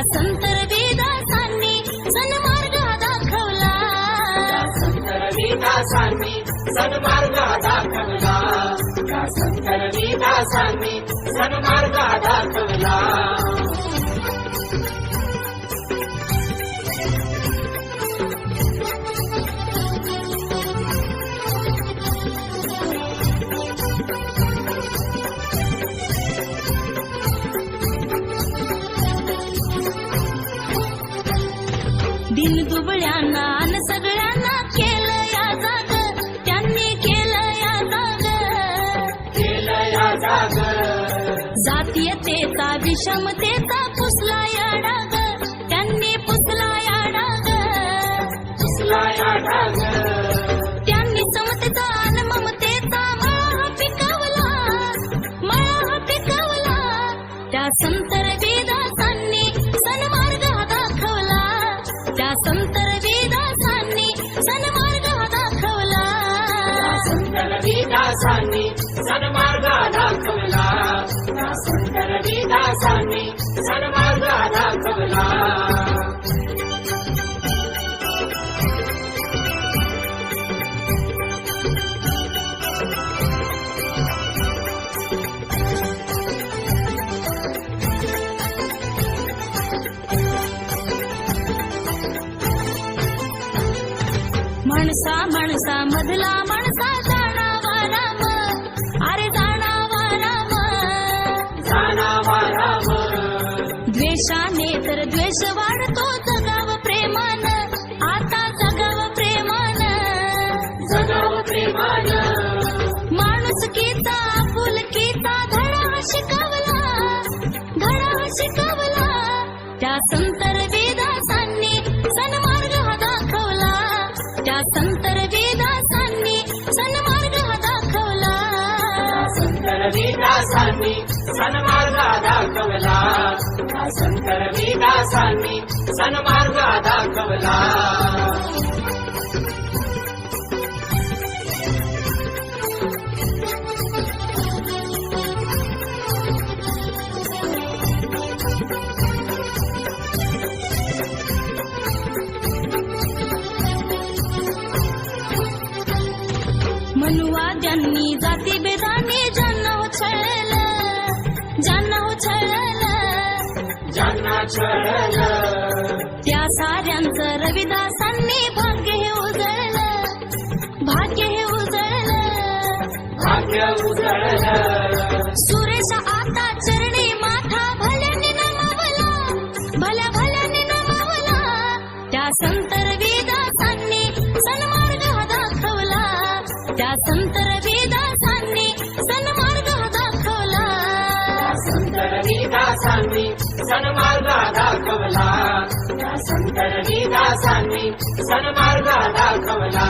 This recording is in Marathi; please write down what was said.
त्या संत रविदासांनी दाखवला संतर विकासांनी सन्मार्ग दाखवला संतर विकासांनी सन्मार्ग दाखवला दिन दुबळ्यांना अन सगळ्यांना केलं या जाग. त्यांनी केलं या जाग. केलं या जाग. जातीयतेचा विषमतेचा पुसला या डाग. त्यांनी पुसला या डाग. पुसला या डाग. त्यांनी समतेचा अन ममतेचा मळा पिकवला. मळा पिकवला. त्या संतर दासांनी सन्मार्ग दाखवला त्या संतर विकासांनी सन्मार्ग दाखवला माणसा माणसा मधला तर द्वेष वाढतो संतर विकासांनी सन्मार्ग दाखवला. त्या संतर विकासांनी सन्मार्ग मनुवा मनुवाद्यांनी जाती बेदा त्या साऱ्यांचं रविदासांनी भाग्य हे उजळलं. भाग्य हे उजळलं. भाग्य उजळलं. सुरेश आता सन्मार्गा दाखवला त्या संतर विकासांनी सन्मार्ग दाखवला